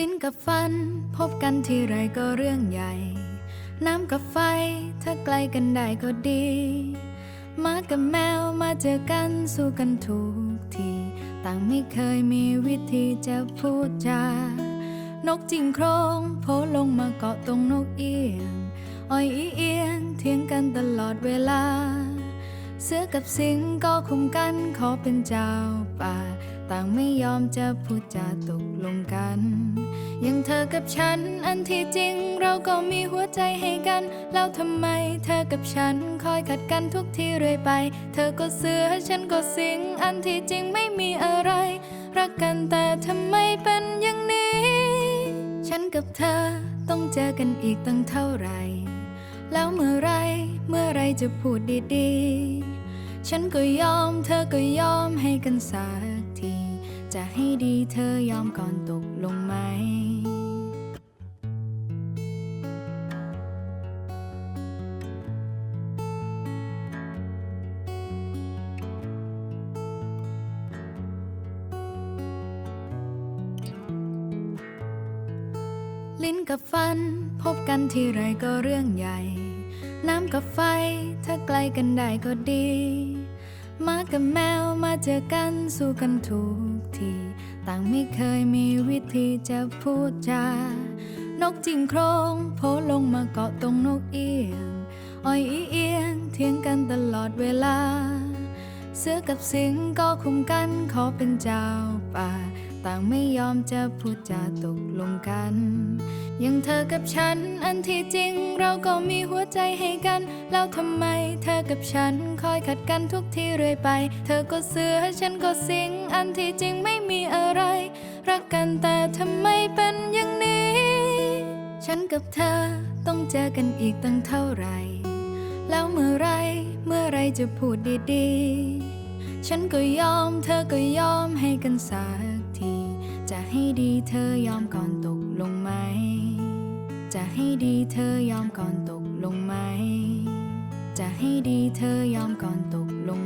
ลิ้นกับฟัน พบกันทีไรก็เรื่องใหญ่ น้ำกับไฟ ถ้าใกล้กันได้ก็ดีหมากับแมวมาเจอกันสู้กันทุกที ต่างไม่เคยมีวิธีจะพูดจา นกจิงโครงโผล่ลงมาเกาะตรงนกเอียง อ้อยอีเอียงเถียงกันตลอดเวลา เสือกับสิงก็คุมกันขอเป็นเจ้าป่า ต่างไม่ยอมจะพูดจาตกลงกันย่างเธอกับฉันอันที่จริงเราก็มีหัวใจให้กัน แล้วทำไมเธอกับฉันคอยขัดกันทุกทีเรื่อยไป เธอก็เสือฉันก็สิง อันที่จริงไม่มีอะไร รักกันแต่ทำไมเป็นอย่างนี้ ฉันกับเธอต้องเจอกันอีกตั้งเท่าไหร่ แล้วเมื่อไรเมื่อไรจะพูดดีๆ ฉันก็ยอมเธอก็ยอมให้กันสักที จะให้ดีเธอยอมก่อนตกลงไหม ลิ้นกับฟัน พบกันทีไรก็เรื่องใหญ่ น้ำกับไฟ ถ้าใกล้กันได้ก็ดี มากับแมวมาเจอกันสู้กันทุกที ต่างไม่เคยมีวิธีจะพูดจา นกจิงโครงโผล่ลงมาเกาะตรงนกเอียงอ้อยอีเอียงเถียงกันตลอดเวลา เสือกับสิงก็คุมกันขอเป็นเจ้าป่า ต่างไม่ยอมจะพูดจาตกลงกัน อย่างเธอกับฉัน อันที่จริงเราก็มีหัวใจให้กัน แล้วทำไมเธอกับฉันคอยขัดกันทุกทีเรื่อยไป เธอก็เสือฉันก็สิง อันที่จริงไม่มีอะไร รักกันแต่ทำไมเป็นอย่างนี้ ฉันกับเธอต้องเจอกันอีกตั้งเท่าไหร่ แล้วเมื่อไรเมื่อไรจะพูดดีๆ ฉันก็ยอมเธอก็ยอมให้กันสักที จะให้ดีเธอยอมก่อนตกลงไหม จะให้ดีเธอยอมก่อนตกลงไหม จะให้ดีเธอยอมก่อนตกลง